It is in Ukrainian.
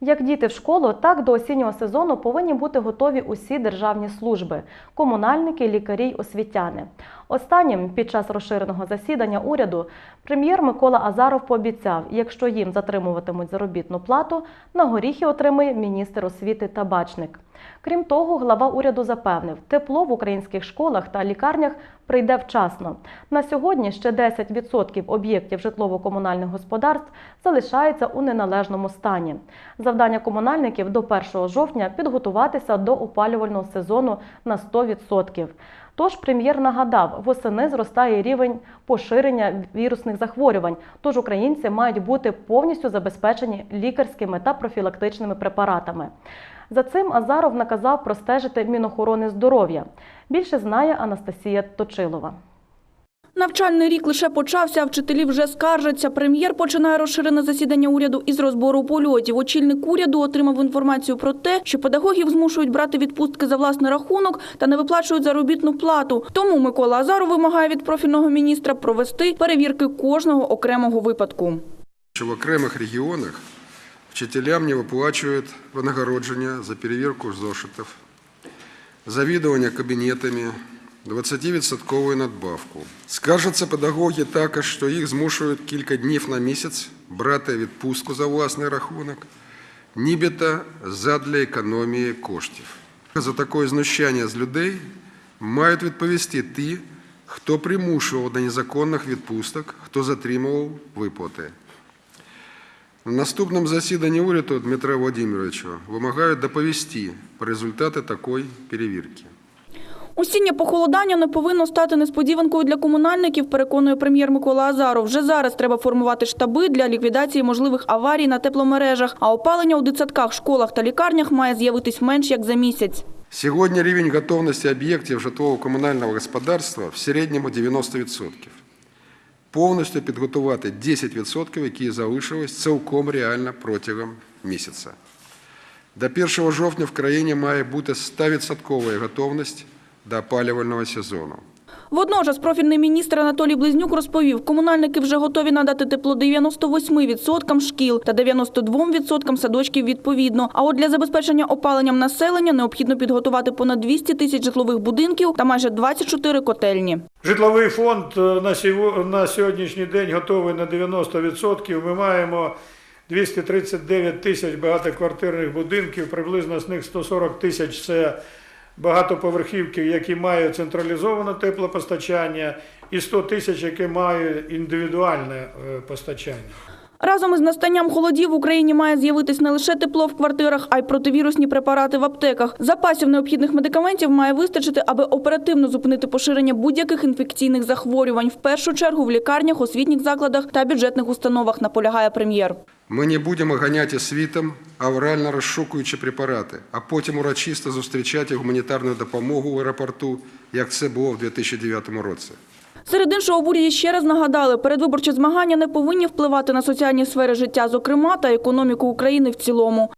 Як діти в школу, так до осіннього сезону повинні бути готові усі державні служби – комунальники, лікарі й освітяни. Останнім під час розширеного засідання уряду прем'єр Микола Азаров пообіцяв, якщо їм затримуватимуть заробітну плату, на горіхи отримає міністр освіти Табачник. Крім того, глава уряду запевнив, тепло в українських школах та лікарнях прийде вчасно. На сьогодні ще 10% об'єктів житлово-комунальних господарств залишаються у неналежному стані. Завдання комунальників до 1 жовтня підготуватися до опалювального сезону на 100%. Тож прем'єр нагадав, восени зростає рівень поширення вірусних захворювань, тож українці мають бути повністю забезпечені лікарськими та профілактичними препаратами. За цим Азаров наказав простежити Мінохорони здоров'я. Більше знає Анастасія Точилова. Навчальний рік лише почався, а вчителі вже скаржаться. Прем'єр починає розширене засідання уряду із розбору польотів. Очільник уряду отримав інформацію про те, що педагогів змушують брати відпустки за власний рахунок та не виплачують заробітну плату. Тому Микола Азаров вимагає від профільного міністра провести перевірки кожного окремого випадку. що в окремих регіонах вчителям не виплачують винагородження за перевірку зошитів, завідування кабінетами, 20% надбавку. Скаржаться педагоги також, що їх змушують кілька днів на місяць брати відпустку за власний рахунок, нібито задля економії коштів. За таке знущання з людей мають відповісти ті, хто примушував до незаконних відпусток, хто затримував виплати. На наступному засіданні уряду Дмитра Володимировича вимагають доповісти про результати такої перевірки. Осіннє похолодання не повинно стати несподіванкою для комунальників, переконує прем'єр Микола Азаров. Вже зараз треба формувати штаби для ліквідації можливих аварій на тепломережах, а опалення у дитсадках, школах та лікарнях має з'явитись менш як за місяць. Сьогодні рівень готовності об'єктів житлово-комунального господарства в середньому 90%. Повністю підготувати 10%, які залишились цілком реально протягом місяця. До 1 жовтня в країні має бути 100% готовність до опалювального сезону. Водночас профільний міністр Анатолій Близнюк розповів, комунальники вже готові надати тепло 98% шкіл та 92% садочків відповідно. А от для забезпечення опаленням населення необхідно підготувати понад 200 тисяч житлових будинків та майже 24 котельні. Житловий фонд е, на сього- на сьогоднішній день готовий на 90%. Ми маємо 239 тисяч багатоквартирних будинків, приблизно з них 140 тисяч це багатоповерхівки, які мають централізоване теплопостачання, і 100 тисяч, які мають індивідуальне е, постачання. Разом із настанням холодів в Україні має з'явитись не лише тепло в квартирах, а й противірусні препарати в аптеках. Запасів необхідних медикаментів має вистачити, аби оперативно зупинити поширення будь-яких інфекційних захворювань. В першу чергу в лікарнях, освітніх закладах та бюджетних установах, наполягає прем'єр. Ми не будемо ганяти світом, аврально розшукуючи препарати, а потім урочисто зустрічати гуманітарну допомогу в аеропорту, як це було в 2009 році. Серед іншого уряді ще раз нагадали, передвиборчі змагання не повинні впливати на соціальні сфери життя, зокрема, та економіку України в цілому.